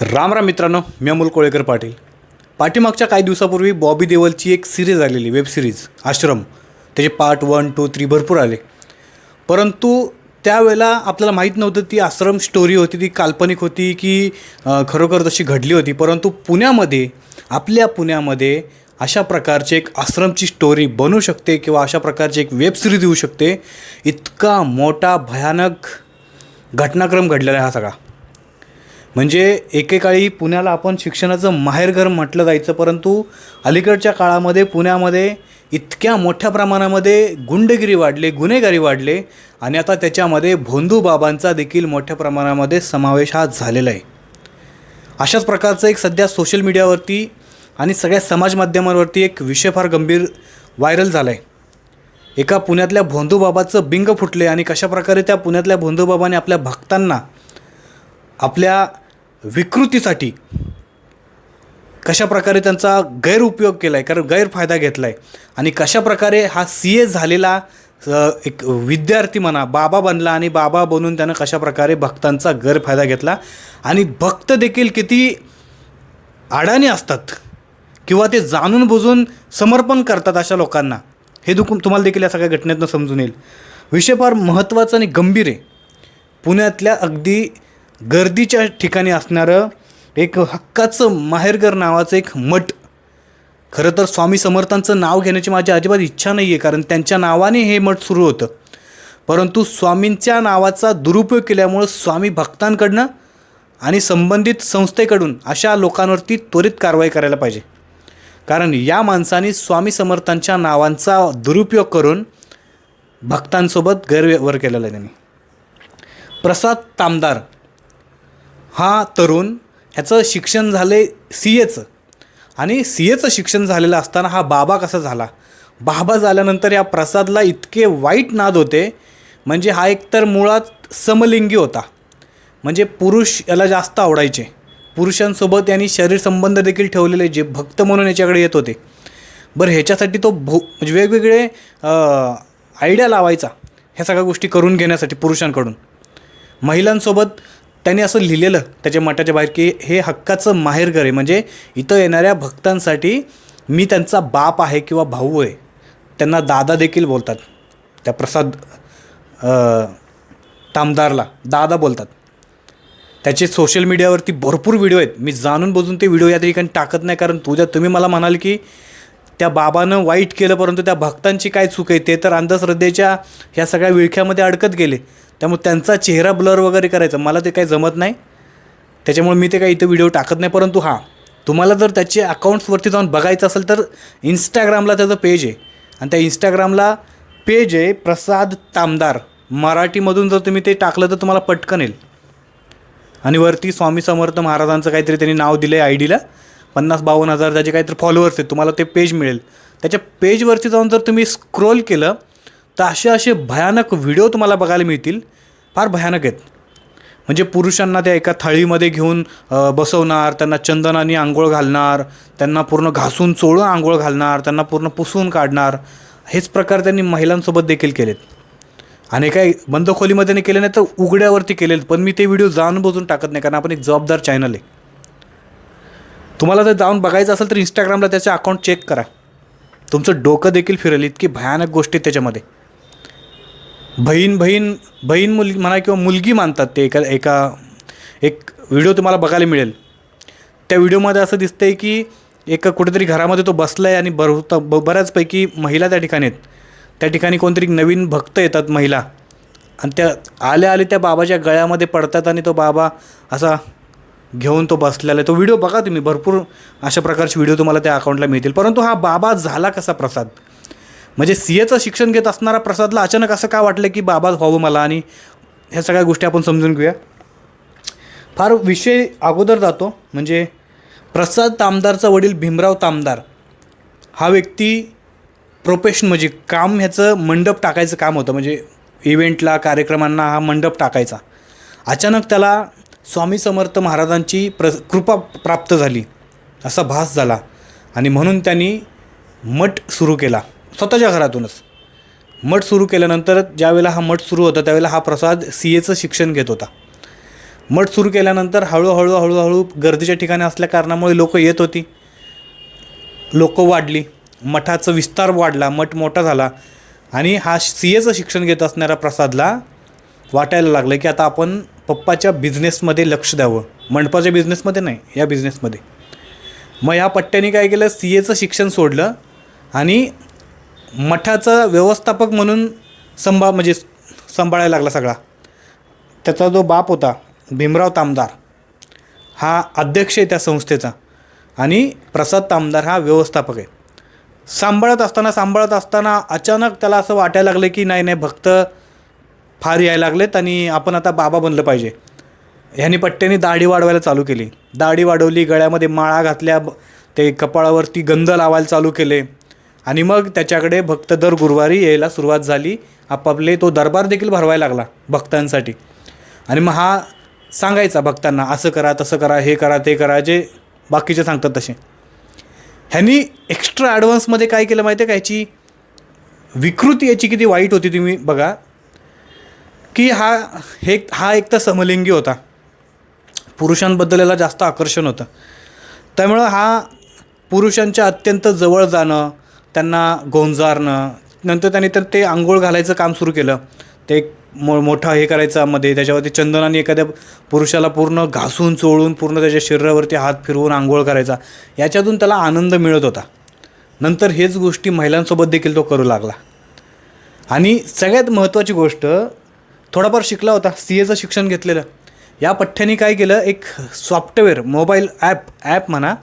राम राम मित्रांनो मी अमोल कोळेकर पाटील. पाठीमागच्या काही दिवसापूर्वी बॉबी देवलची एक सिरीज आलेली वेब सिरीज आश्रम. त्याचे पार्ट वन टू थ्री भरपूर आले. परंतु त्यावेळेला आपल्याला माहीत नव्हतं ती आश्रम स्टोरी होती ती काल्पनिक होती की खरोखर तशी घडली होती. परंतु पुण्यामध्ये आपल्या पुण्यामध्ये अशा प्रकारचे एक आश्रमची स्टोरी बनू शकते किंवा अशा प्रकारची एक वेब सिरीज येऊ शकते. इतका मोठा भयानक घटनाक्रम घडलेला आहे हा सगळा. म्हणजे एकेकाळी पुण्याला आपण शिक्षणाचं माहेरघर म्हटलं जायचं परंतु अलीकडच्या काळामध्ये पुण्यामध्ये इतक्या मोठ्या प्रमाणामध्ये गुंडगिरी वाढले गुन्हेगारी वाढले आणि आता त्याच्यामध्ये भोंदू बाबांचा देखील मोठ्या प्रमाणामध्ये समावेश हा झालेला आहे. अशाच प्रकारचं एक सध्या सोशल मीडियावरती आणि सगळ्या समाज माध्यमांवरती एक विषय फार गंभीर व्हायरल झाला आहे एका पुण्यातल्या भोंदूबाबाचं बिंग फुटले आणि कशाप्रकारे त्या पुण्यातल्या भोंदूबाबाने आपल्या भक्तांना आपल्या विकृतीसाठी कशाप्रकारे त्यांचा गैरउपयोग केला आहे कारण गैरफायदा घेतला आहे आणि कशाप्रकारे हा सी ए झालेला एक विद्यार्थी म्हणा बाबा बनला आणि बाबा बनून त्यानं कशाप्रकारे भक्तांचा गैरफायदा घेतला. आणि भक्त देखील किती अडाणी असतात किंवा ते जाणून बुजून समर्पण करतात अशा लोकांना. हे दुखून तुम्हाला देखील या सगळ्या घटनेतनं समजून येईल. विषय फार महत्त्वाचा आणि गंभीर आहे. पुण्यातल्या अगदी गर्दीच्या ठिकाणी असणारं एक हक्काचं माहेरघर नावाचं एक मठ. खरं तर स्वामी समर्थांचं नाव घेण्याची माझी अजिबात इच्छा नाही आहे कारण त्यांच्या नावाने हे मठ सुरू होतं. परंतु स्वामींच्या नावाचा दुरुपयोग केल्यामुळं स्वामी भक्तांकडनं आणि संबंधित संस्थेकडून अशा लोकांवरती त्वरित कारवाई करायला पाहिजे. कारण या माणसाने स्वामी समर्थांच्या नावांचा दुरुपयोग करून भक्तांसोबत गैरव्यवहार केलेला आहे त्यांनी. प्रसाद तामदार हा तरुण ह्याचं शिक्षण झाले सी एचं आणि सी एचं शिक्षण झालेलं असताना हा बाबा कसा झाला? बाबा झाल्यानंतर या प्रसादला इतके वाईट नाद होते म्हणजे हा एकतर मुळात समलिंगी होता. म्हणजे पुरुष याला जास्त आवडायचे. पुरुषांसोबत यांनी शरीर संबंध देखील ठेवलेले जे भक्त म्हणून याच्याकडे येत होते. बरं ह्याच्यासाठी तो भो म्हणजे वेगवेगळे आयडिया लावायचा ह्या सगळ्या गोष्टी करून घेण्यासाठी पुरुषांकडून. महिलांसोबत त्यांनी असं लिहिलेलं त्याच्या मठाच्या बाहेर की हे हक्काचं माहेरघर आहे. म्हणजे इथं येणाऱ्या भक्तांसाठी मी त्यांचा बाप आहे किंवा भाऊ आहे. त्यांना दादा देखील बोलतात. त्या प्रसाद तामदारला दादा बोलतात. त्याचे सोशल मीडियावरती भरपूर व्हिडिओ आहेत. मी जाणून बजून ते व्हिडिओ या ठिकाणी टाकत नाही कारण तुझ्या तुम्ही मला म्हणाल की त्या बाबानं वाईट केलं परंतु त्या भक्तांची काय चूक आहे ते तर अंधश्रद्धेच्या ह्या सगळ्या विळख्यामध्ये अडकत गेले. त्यामुळे त्यांचा चेहरा ब्लर वगैरे करायचा. मला ते काही जमत नाही. त्याच्यामुळे मी ते काही इथं व्हिडिओ टाकत नाही. परंतु हां तुम्हाला जर त्याचे अकाउंट्सवरती जाऊन बघायचं असेल तर इंस्टाग्रामला त्याचं पेज आहे. आणि त्या इंस्टाग्रामला पेज आहे प्रसाद तामदार. मराठीमधून जर तुम्ही ते टाकलं तर तुम्हाला पटकन येईल. आणि वरती स्वामी समर्थ महाराजांचं काहीतरी त्यांनी नाव दिलं आहे आय डीला. पन्नास बावन्न हजार त्याचे काहीतरी फॉलोअर्स आहेत तुम्हाला ते पेज मिळेल. त्याच्या पेजवरती जाऊन जर तुम्ही स्क्रोल केलं तर असे असे भयानक व्हिडिओ तुम्हाला बघायला मिळतील. फार भयानक आहेत. म्हणजे पुरुषांना त्या एका थाळीमध्ये घेऊन बसवणार त्यांना चंदनाने आंघोळ घालणार त्यांना पूर्ण घासून चोळून आंघोळ घालणार त्यांना पूर्ण पुसून काढणार. हेच प्रकार त्यांनी महिलांसोबत देखील केलेत. आणि काय बंद खोलीमध्ये नाही केले नाही तर उघड्यावरती केलेत पण मी ते व्हिडिओ जाणून बजून टाकत नाही कारण आपण एक जबाबदार चॅनल आहे. तुम्हाला जर जाऊन बघायचं असेल तर इंस्टाग्रामला त्याचं अकाउंट चेक करा. तुमचं डोकं देखील फिरेल इतकी भयानक गोष्टी आहेत त्याच्यामध्ये. बहीण बहीण बहीण मुलगी म्हणा किंवा मुलगी मानतात ते एका एका एक व्हिडिओ तुम्हाला बघायला मिळेल. त्या व्हिडिओमध्ये असं दिसतंय की एका कुठेतरी घरामध्ये तो बसला आहे आणि बरवता ब बऱ्याचपैकी महिला त्या ठिकाणी आहेत. त्या ठिकाणी कोणतरी नवीन भक्त येतात महिला. आणि त्या आल्या आले त्या बाबाच्या गळ्यामध्ये पडतात आणि तो बाबा असा घेऊन तो बसलेला आहे. तो व्हिडिओ बघा तुम्ही. भरपूर अशा प्रकारचे व्हिडिओ तुम्हाला त्या अकाउंटला मिळतील. परंतु हा बाबा झाला कसा प्रसाद? म्हणजे सी एचं शिक्षण घेत असणारा प्रसादला अचानक असं का वाटलं की बाबा व्हावं मला? आणि ह्या सगळ्या गोष्टी आपण समजून घेऊया. फार विषय अगोदर जातो. म्हणजे प्रसाद तामदारचा वडील भीमराव तामदार. हा व्यक्ती प्रोफेशन म्हणजे काम ह्याचं मंडप टाकायचं काम होतं. म्हणजे इव्हेंटला कार्यक्रमांना हा मंडप टाकायचा. अचानक त्याला स्वामी समर्थ महाराजांची प्र कृपा प्राप्त झाली. असा भास झाला आणि म्हणून त्यांनी मठ सुरू केला. स्वतःच्या घरातूनच. मठ सुरू केल्यानंतर ज्यावेळेला हा मठ सुरू होता त्यावेळेला हा प्रसाद सी एचं शिक्षण घेत होता. मठ सुरू केल्यानंतर हळूहळू हळूहळू गर्दीच्या ठिकाणी असल्या कारणामुळे लोक येत होती. लोकं वाढली. मठाचा विस्तार वाढला. मठ मोठा झाला आणि हा सी एचं शिक्षण घेत असणाऱ्या प्रसादला वाटायला लागलं की आता आपण पप्पाच्या बिझनेसमध्ये लक्ष द्यावं. मंडपाच्या बिझनेसमध्ये नाही या बिझनेसमध्ये मग ह्या पट्ट्याने काय केलं? सी एचं शिक्षण सोडलं आणि मठाचा व्यवस्थापक म्हणून संभा म्हणजे सांभाळायला लागला सगळा. त्याचा जो बाप होता भीमराव तामदार हा अध्यक्ष आहे त्या संस्थेचा आणि प्रसाद तामदार हा व्यवस्थापक आहे. सांभाळत असताना सांभाळत असताना अचानक त्याला असं वाटायला लागलं की नाही नाही भक्त फार यायला लागलेत आणि आपण आता बाबा बनलं पाहिजे. ह्यानी पट्ट्याने दाढी वाढवायला चालू केली. दाढी वाढवली गळ्यामध्ये माळा घातल्या ते कपाळावरती गंध लावायला चालू केले. आणि मग त्याच्याकडे भक्त दर गुरुवारी यायला सुरुवात झाली. आपापले तो दरबार देखील भरवायला लागला भक्तांसाठी. आणि मग हा सांगायचा भक्तांना असं करा तसं करा हे करा ते करा जे बाकीचे सांगतात तसे. ह्यांनी एक्स्ट्रा ॲडव्हान्समध्ये काय केलं माहिती आहे का? ह्याची विकृती याची किती वाईट होती तुम्ही बघा. की हा हे हा एक तर समलिंगी होता. पुरुषांबद्दल याला जास्त आकर्षण होतं. त्यामुळं हा पुरुषांच्या अत्यंत जवळ जाणं त्यांना गोंजारणं नंतर त्यांनी तर ते आंघोळ घालायचं काम सुरू केलं. ते एक मो मोठा हे करायचा मध्ये त्याच्यावरती चंदनाने एखाद्या पुरुषाला पूर्ण घासून चोळून पूर्ण त्याच्या शरीरावरती हात फिरवून आंघोळ करायचा. याच्यातून त्याला आनंद मिळत होता. नंतर हेच गोष्टी महिलांसोबत देखील तो करू लागला. आणि सगळ्यात महत्त्वाची गोष्ट थोडाफार शिकला होता सी एचं शिक्षण घेतलेलं. या पठ्ठ्याने काय केलं एक सॉफ्टवेअर मोबाईल ॲप ॲप म्हणा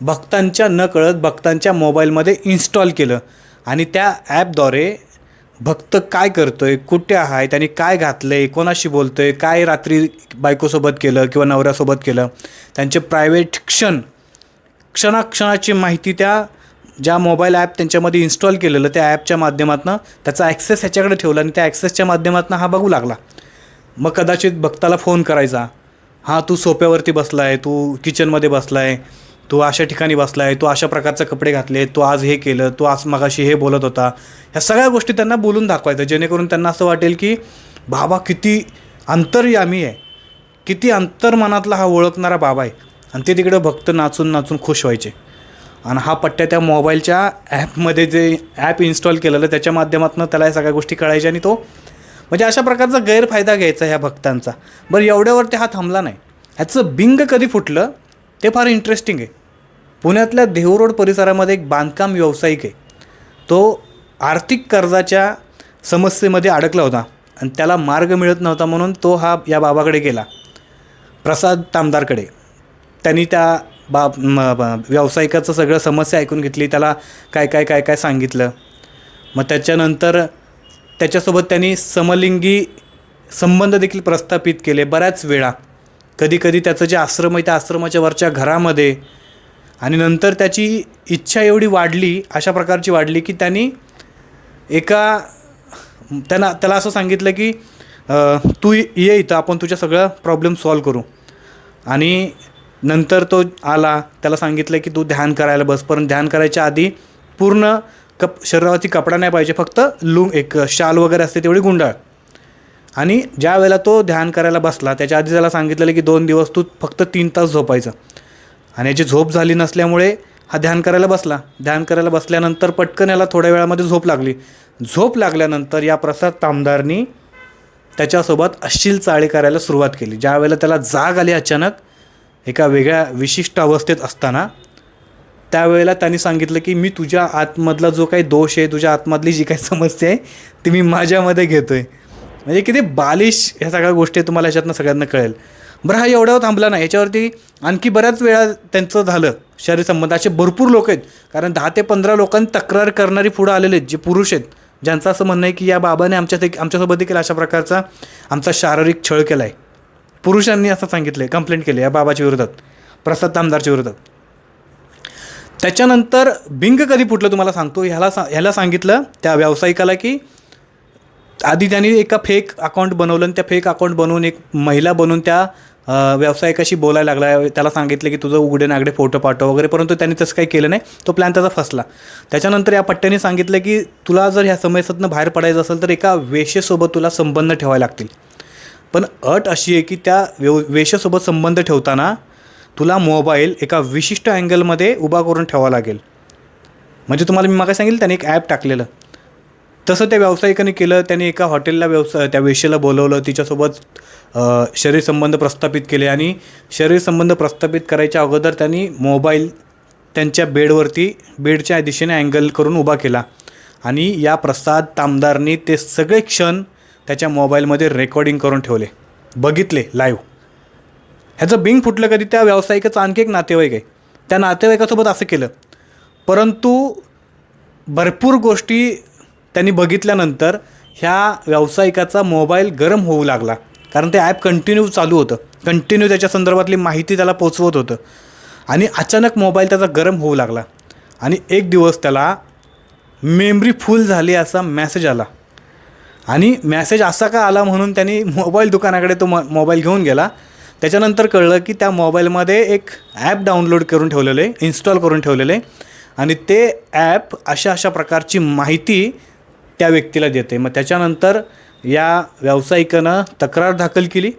भक्तांच्या न कळत भक्तांच्या मोबाईलमध्ये इन्स्टॉल केलं. आणि त्या ॲपद्वारे भक्त काय करतो आहे कुठे आहे त्याने काय घातलं आहे कोणाशी बोलतो आहे काय रात्री बायकोसोबत केलं किंवा नवऱ्यासोबत केलं त्यांचे प्रायव्हेट क्षण क्षणाक्षणाची माहिती त्या ज्या मोबाईल ॲप त्यांच्यामध्ये इन्स्टॉल केलेलं त्या ॲपच्या माध्यमातून त्याचा ॲक्सेस ह्याच्याकडे ठेवला आणि त्या ॲक्सेसच्या माध्यमातून हा बघू लागला. मग कदाचित भक्ताला फोन करायचा हां तू सोप्यावरती बसला आहे तू किचनमध्ये बसला आहे तू अशा ठिकाणी बसला आहे तू अशा प्रकारचे कपडे घातले तू आज हे केलं तू आज मगाशी हे बोलत होता. ह्या सगळ्या गोष्टी त्यांना बोलून दाखवायचं जेणेकरून त्यांना असं वाटेल की बाबा किती अंतरयामी आहे. किती अंतर्मनातला हा ओळखणारा बाबा आहे. आणि ते तिकडं भक्त नाचून नाचून खुश व्हायचे. आणि हा पट्ट्या त्या मोबाईलच्या ॲपमध्ये जे ॲप इन्स्टॉल केलेलं त्याच्या माध्यमातून त्याला या सगळ्या गोष्टी कळायच्या आणि तो म्हणजे अशा प्रकारचा गैरफायदा घ्यायचा ह्या भक्तांचा. बरं एवढ्यावरती हा थांबला नाही. ह्याचं बिंग कधी फुटलं ते फार इंटरेस्टिंग आहे. पुण्यातल्या देहूरोड परिसरामध्ये एक बांधकाम व्यावसायिक आहे. तो आर्थिक कर्जाच्या समस्येमध्ये अडकला होता आणि त्याला मार्ग मिळत नव्हता म्हणून तो हा या बाबाकडे गेला. प्रसाद तामदारकडे. त्यांनी त्या बा व्यावसायिकाचं सगळं समस्या ऐकून घेतली त्याला काय काय काय काय सांगितलं? मग त्याच्यानंतर त्याच्यासोबत त्यांनी समलिंगी संबंध देखील प्रस्थापित केले बऱ्याच वेळा. कधीकधी त्याचं जे आश्रम आहे त्या आश्रमाच्या वरच्या घरामध्ये आणि नंतर त्याची इच्छा एवढी वाढली अशा प्रकारची वाढली की त्यांनी एका त्यांना त्याला असं सांगितलं की तू ये इथं आपण तुझ्या सगळं प्रॉब्लेम सॉल्व करू. आणि नंतर तो आला त्याला सांगितलं की तू ध्यान करायला बस. पण ध्यान करायच्या आधी पूर्ण कप शरीरावरती कपडा नाही पाहिजे फक्त लुंग एक शाल वगैरे असते तेवढी गुंडाळ. आणि ज्या वेळेला तो ध्यान करायला बसला त्याच्या आधी त्याला सांगितलेलं की दोन दिवस तू फक्त तीन तास झोपायचं. आणि याची झोप झाली नसल्यामुळे हा ध्यान करायला बसला. ध्यान करायला बसल्यानंतर पटकन याला थोड्या वेळामध्ये झोप लागली. झोप लागल्यानंतर या प्रसाद तामदारनी त्याच्यासोबत अश्लील चाळी करायला सुरुवात केली. ज्या वेळेला त्याला जाग आली अचानक एका वेगळ्या विशिष्ट अवस्थेत असताना त्यावेळेला त्यांनी सांगितलं की मी तुझ्या आतमधला जो काही दोष आहे तुझ्या आतमधली जी काही समस्या आहे ती मी माझ्यामध्ये घेतो आहे म्हणजे किती बालिश ह्या सगळ्या गोष्टी तुम्हाला ह्याच्यातनं सगळ्यांना कळेल. बरं हा एवढ्यावर थांबला नाही. याच्यावरती आणखी बऱ्याच वेळा त्यांचं झालं शरीर संबंध. असे भरपूर लोक आहेत. कारण दहा ते पंधरा लोकांनी तक्रार करणारी पुढं आलेले आहेत जे पुरुष आहेत ज्यांचं असं म्हणणं आहे की या बाबाने आमच्या आमच्यासोबत देखील अशा प्रकारचा आमचा शारीरिक छळ केला आहे पुरुषांनी असं सांगितलं कंप्लेंट केली या बाबाच्या विरोधात प्रसाद दामदारच्या विरोधात. त्याच्यानंतर बिंग कधी फुटलं तुम्हाला सांगतो ह्याला सा ह्याला सांगितलं त्या व्यावसायिकाला की आधी त्यांनी एका फेक अकाउंट बनवलं आणि त्या फेक अकाउंट बनवून एक महिला बनवून त्या व्यावसायिकाशी बोलायला लागला. त्याला सांगितलं की तुझं उघडे नागडे फोटो पाठव वगैरे परंतु त्यांनी तसं काही केलं नाही. तो प्लॅन त्याचा फसला. त्याच्यानंतर या पट्ट्याने सांगितलं की तुला जर ह्या समस्यातनं बाहेर पडायचं असेल तर एका वेशेसोबत तुला संबंध ठेवावे लागतील. पण अट अशी आहे की त्या व्यव वेशासोबत संबंध ठेवताना तुला मोबाईल एका विशिष्ट अँगलमध्ये उभा करून ठेवावा लागेल. म्हणजे तुम्हाला मी मागे सांगेल त्याने एक ॲप टाकलेलं. तसं त्या व्यावसायिकाने केलं त्याने एका हॉटेलला व्यवसाय त्या वेशेला बोलवलं तिच्यासोबत शरीर शरीरसंबंध प्रस्थापित केले आणि शरीरसंबंध प्रस्थापित करायच्या अगोदर त्यांनी मोबाईल त्यांच्या बेडवरती बेडच्या दिशेने अँगल करून उभा केला. आणि या प्रसाद तामदारनी ते सगळे क्षण त्याच्या मोबाईलमध्ये रेकॉर्डिंग करून ठेवले. बघितले लाईव्ह ह्याचं बिंग फुटलं कधी त्या व्यावसायिकाचं आणखी एक नातेवाईक आहे. त्या नातेवाईकासोबत असं केलं. परंतु भरपूर गोष्टी त्यांनी बघितल्यानंतर ह्या व्यावसायिकाचा मोबाईल गरम होऊ लागला. कारण ते ॲप कंटिन्यू चालू होतं. कंटिन्यू त्याच्या संदर्भातली माहिती त्याला पोचवत होतं. आणि अचानक मोबाईल त्याचा गरम होऊ लागला. आणि एक दिवस त्याला मेमरी फुल झाली असा मॅसेज आला. आणि मॅसेज असा का आला म्हणून त्यांनी मोबाईल दुकानाकडे तो मो मोबाईल घेऊन गेला. त्याच्यानंतर कळलं की त्या मोबाईलमध्ये एक ॲप डाउनलोड करून ठेवलेलं आहे इन्स्टॉल करून ठेवलेलं. आहे आणि ते ॲप अशा अशा प्रकारची माहिती त्या व्यक्तीला देते. मग त्याच्यानंतर या व्यावसायिकानं तक्रार दाखल केली.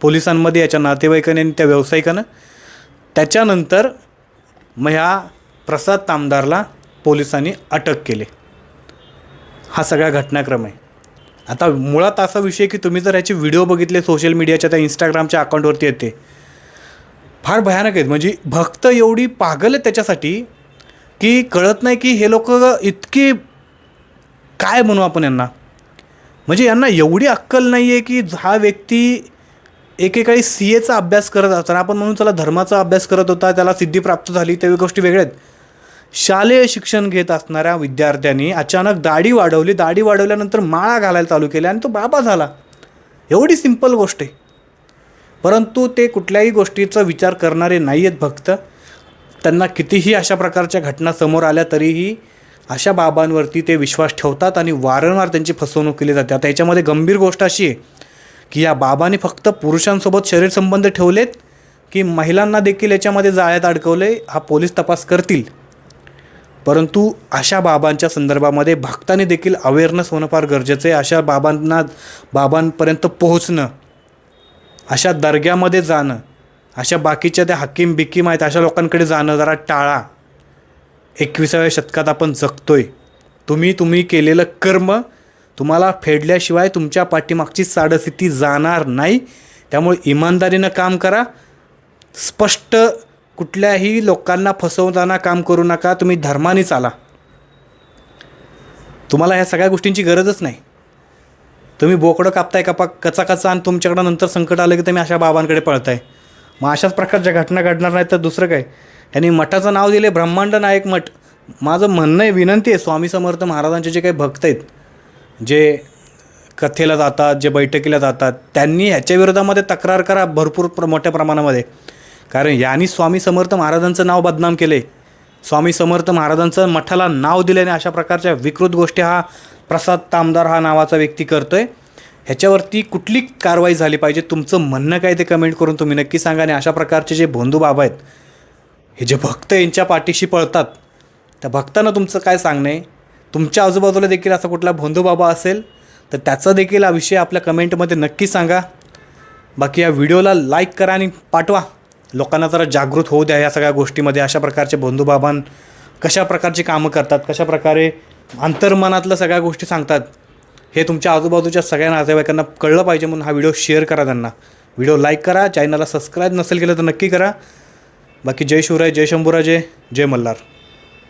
पोलिसांमध्ये याच्या नातेवाईकाने आणि त्या व्यावसायिकानं. त्याच्यानंतर मग ह्या प्रसाद तामदारला पोलिसांनी अटक केली. हा सगळा घटनाक्रम आहे. आता मुळात असा विषय की तुम्ही जर याचे व्हिडिओ बघितले सोशल मीडियाच्या त्या इंस्टाग्रामच्या अकाउंटवरती येते फार भयानक आहेत. म्हणजे भक्त एवढी पागल आहेत त्याच्यासाठी की कळत नाही की हे लोक इतकी काय म्हणू आपण यांना? म्हणजे यांना एवढी अक्कल नाही आहे की हा व्यक्ती एकेकाळी सी एचा अभ्यास करत असताना आपण म्हणून त्याला धर्माचा अभ्यास करत होता त्याला सिद्धी प्राप्त झाली त्या गोष्टी वेगळ्या आहेत. शालेय शिक्षण घेत असणाऱ्या विद्यार्थ्यांनी अचानक दाढी वाढवली. दाढी वाढवल्यानंतर माळा घालायला चालू केल्या आणि तो बाबा झाला. एवढी सिंपल गोष्ट आहे. परंतु ते कुठल्याही गोष्टीचा विचार करणारे नाही आहेत भक्त. त्यांना कितीही अशा प्रकारच्या घटना समोर आल्या तरीही अशा बाबांवरती ते विश्वास ठेवतात आणि वारंवार त्यांची फसवणूक केली जाते. आता याच्यामध्ये गंभीर गोष्ट अशी आहे की या बाबांनी फक्त पुरुषांसोबत शरीरसंबंध ठेवलेत की महिलांना देखील याच्यामध्ये जाळ्यात अडकवले हा पोलीस तपास करतील. परंतु अशा बाबांच्या संदर्भामध्ये भक्ताने देखील अवेअरनेस होणं फार गरजेचं आहे. अशा बाबांना बाबांपर्यंत पोहोचणं अशा दर्ग्यामध्ये जाणं अशा बाकीच्या त्या हकीम बिकीम आहेत अशा लोकांकडे जाणं जरा टाळा. एकविसाव्या शतकात आपण जगतोय. तुम्ही तुम्ही केलेलं कर्म तुम्हाला फेडल्याशिवाय तुमच्या पाठीमागची साडस्थिती जाणार नाही. त्यामुळे इमानदारीनं काम करा. स्पष्ट कुठल्याही लोकांना फसवताना काम करू नका तुम्ही धर्माने चाला. तुम्हाला ह्या सगळ्या गोष्टींची गरजच नाही. तुम्ही बोकडं कापताय का पा कचा कचा आणि तुमच्याकडं नंतर संकट आलं की तुम्ही अशा बाबांकडे पळताय. मग अशाच प्रकारच्या घटना घडणार नाहीत तर दुसरं काय? यांनी मठाचं नाव दिले ब्रह्मांड नायक मठ. माझं म्हणणं आहे विनंती आहे स्वामी समर्थ महाराजांचे जे काही भक्त आहेत जे कथेला जातात जे बैठकीला जातात त्यांनी ह्याच्या विरोधामध्ये तक्रार करा भरपूर प्र मोठ्या प्रमाणामध्ये. कारण यांनी स्वामी समर्थ महाराजांचं नाव बदनाम केले. स्वामी समर्थ महाराजांचं मठाला नाव दिल्याने अशा प्रकारच्या विकृत गोष्टी हा प्रसाद तामदार हा नावाचा व्यक्ती करतोय. ह्याच्यावरती कुठली कारवाई झाली पाहिजे? तुमचं म्हणणं काय ते कमेंट करून तुम्ही नक्की सांगा आणि अशा प्रकारचे जे बंधू बाबा आहेत हे जे भक्त यांच्या पाठीशी पळतात त्या भक्तांना तुमचं काय सांगणं आहे? तुमच्या आजूबाजूला देखील असा कुठला बंधू बाबा असेल तर त्याचा देखील हा विषय आपल्या कमेंटमध्ये नक्की सांगा. बाकी या व्हिडिओला लाईक करा आणि पाठवा. लोकांना जरा जागृत होऊ द्या या सगळ्या गोष्टीमध्ये. अशा प्रकारचे बंधुबाबां कशा प्रकारची कामं करतात कशा प्रकारे अंतर्मनातल्या सगळ्या गोष्टी सांगतात हे तुमच्या आजूबाजूच्या सगळ्या नातेवाईकांना कळलं पाहिजे म्हणून हा व्हिडिओ शेअर करा त्यांना. व्हिडिओ लाईक करा चॅनलला सबस्क्राईब नसेल केलं तर नक्की करा. बाकी जय शिवराय जय शंभूराजे जय मल्हार.